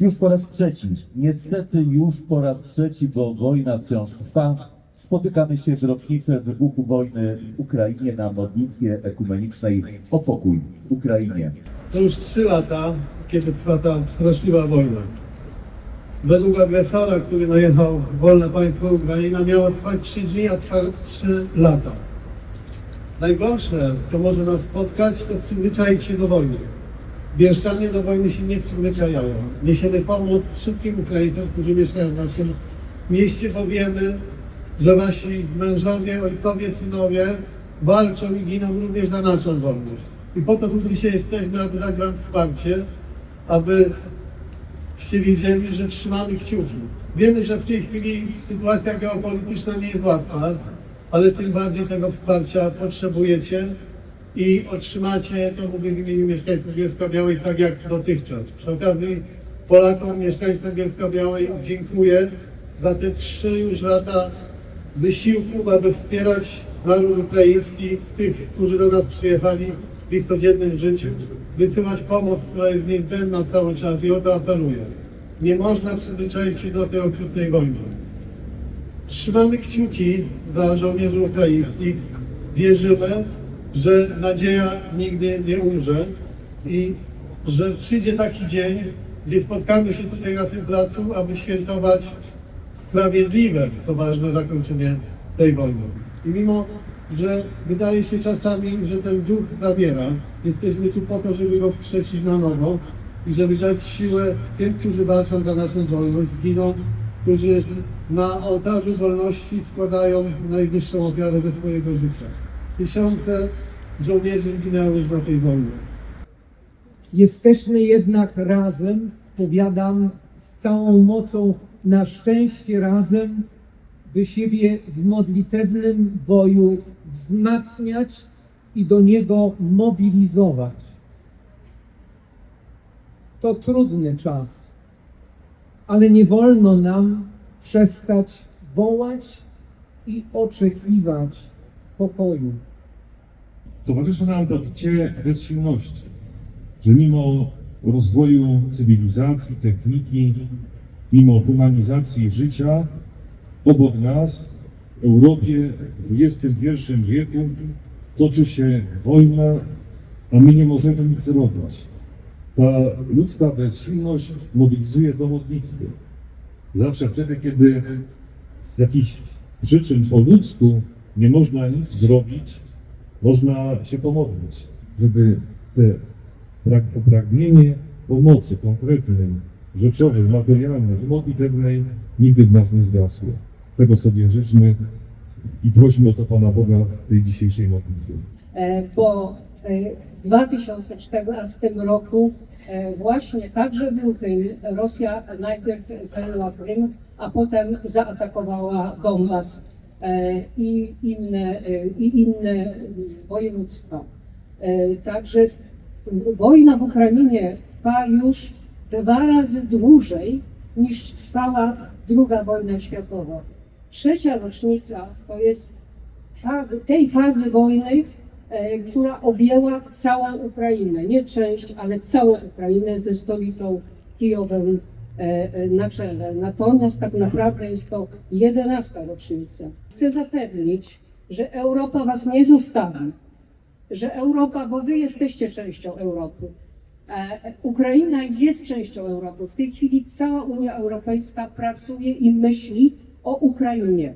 Już po raz trzeci, niestety już po raz trzeci, bo wojna wciąż trwa, spotykamy się w rocznicę wybuchu wojny w Ukrainie na modlitwie ekumenicznej o pokój w Ukrainie. To już trzy lata, kiedy trwa ta straszliwa wojna. Według agresora, który najechał wolne państwo Ukraina, miało trwać 3 dni, a trwa 3 lata. Najgorsze, co może nas spotkać, to przyzwyczaić się do wojny. Bieszczanie do wojny się nie przyzwyczajają. Niesiemy pomoc wszystkim Ukraińcom, którzy mieszkają w naszym mieście, bo wiemy, że wasi mężowie, ojcowie, synowie walczą i giną również za naszą wolność. I po to tu dzisiaj jesteśmy, aby dać wam wsparcie, abyście wiedzieli, że trzymamy kciuki. Wiemy, że w tej chwili sytuacja geopolityczna nie jest łatwa, ale tym bardziej tego wsparcia potrzebujecie i otrzymacie, to mówię w imieniu mieszkańców Bielska Białej, tak jak dotychczas. Przy okazji Polakom, mieszkańcom Bielska Białej dziękuję za te trzy już lata wysiłku, aby wspierać naród ukraiński, tych, którzy do nas przyjechali w ich codziennym życiu, wysyłać pomoc, która jest niezbędna cały czas i o to apeluję. Nie można przyzwyczaić się do tej okrutnej wojny. Trzymamy kciuki dla żołnierzy ukraińskich. Wierzymy, że nadzieja nigdy nie umrze i że przyjdzie taki dzień, gdzie spotkamy się tutaj na tym placu, aby świętować sprawiedliwe, to ważne zakończenie tej wojny. I mimo, że wydaje się czasami, że ten duch zabiera, jesteśmy tu po to, żeby go wskrzesić na nowo i żeby dać siłę tym, którzy walczą za naszą wolność, giną, którzy na ołtarzu wolności składają najwyższą ofiarę ze swojego życia. Tysiące żołnierzy zginęły już na tej wojnie. Jesteśmy jednak razem, powiadam z całą mocą, na szczęście razem, by siebie w modlitewnym boju wzmacniać i do niego mobilizować. To trudny czas, ale nie wolno nam przestać wołać i oczekiwać pokoju. Towarzyszy nam to poczucie bezsilności, że mimo rozwoju cywilizacji, techniki, mimo humanizacji życia, obok nas, w Europie w XXI wieku toczy się wojna, a my nie możemy nic zrobić. Ta ludzka bezsilność mobilizuje do modlitwy. Zawsze wtedy, kiedy z jakichś przyczyn po ludzku nie można nic zrobić, można się pomodlić, żeby te to pragnienie pomocy konkretnej, rzeczowej, materialnej i modlitewnej nigdy w nas nie zgasło. Tego sobie życzmy i prośmy o to Pana Boga w tej dzisiejszej modlitwie. E, bo e, w 2014 roku e, właśnie także był Krym. Rosja najpierw zajęła Krym, a potem zaatakowała Donbas e, i inne, e, i inne województwa. E, Także wojna w Ukrainie trwa już dwa razy dłużej niż trwała druga wojna światowa. Trzecia rocznica to jest fazy, tej fazy wojny, e, która objęła całą Ukrainę. Nie część, ale całą Ukrainę ze stolicą Kijowem e, e, na czele. Natomiast tak naprawdę jest to 11 rocznica. Chcę zapewnić, że Europa Was nie zostawi. Że Europa, bo Wy jesteście częścią Europy. E, Ukraina jest częścią Europy. W tej chwili cała Unia Europejska pracuje i myśli o Ukrainie.